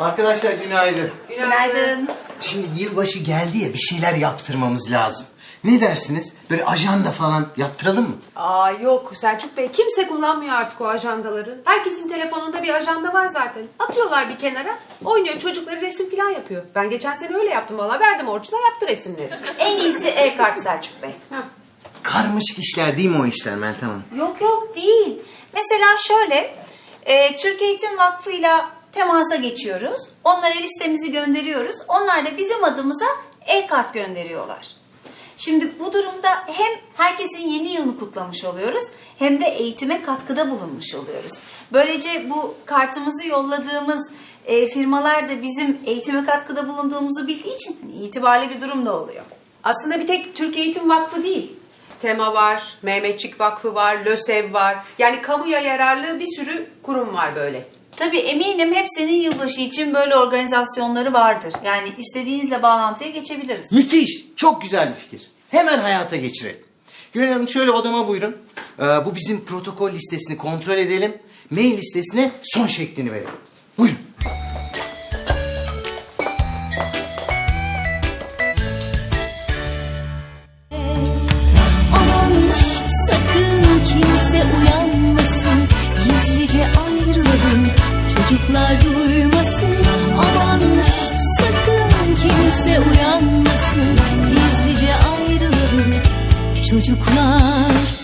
Arkadaşlar günaydın. Günaydın. Şimdi yılbaşı geldi ya bir şeyler yaptırmamız lazım. Ne dersiniz? Böyle ajanda falan yaptıralım mı? Aa yok Selçuk Bey kimse kullanmıyor artık o ajandaları. Herkesin telefonunda bir ajanda var zaten. Atıyorlar bir kenara. Oynuyor çocukları resim falan yapıyor. Ben geçen sene öyle yaptım valla. Verdim Orçun'a yaptı resimleri. En iyisi e-kart Selçuk Bey. Hah. Karmaşık işler değil mi o işler Meltem Hanım? Yok yok değil. Mesela şöyle, e, Türk Eğitim Vakfı'yla temasa geçiyoruz. Onlara listemizi gönderiyoruz. Onlar da bizim adımıza e-kart gönderiyorlar. Şimdi bu durumda hem herkesin yeni yılını kutlamış oluyoruz hem de eğitime katkıda bulunmuş oluyoruz. Böylece bu kartımızı yolladığımız e, firmalar da bizim eğitime katkıda bulunduğumuzu bildiği için itibarlı bir durum da oluyor. Aslında bir tek Türk Eğitim Vakfı değil. Tema var, Mehmetçik Vakfı var, LÖSEV var. Yani kamuya yararlı bir sürü kurum var böyle. Tabii eminim hepsinin yılbaşı için böyle organizasyonları vardır. Yani istediğinizle bağlantıya geçebiliriz. Müthiş. Çok güzel bir fikir. Hemen hayata geçirelim. Gönül Hanım şöyle odama buyurun. Ee, bu bizim protokol listesini kontrol edelim. Mail listesine son şeklini verelim. çocuklar.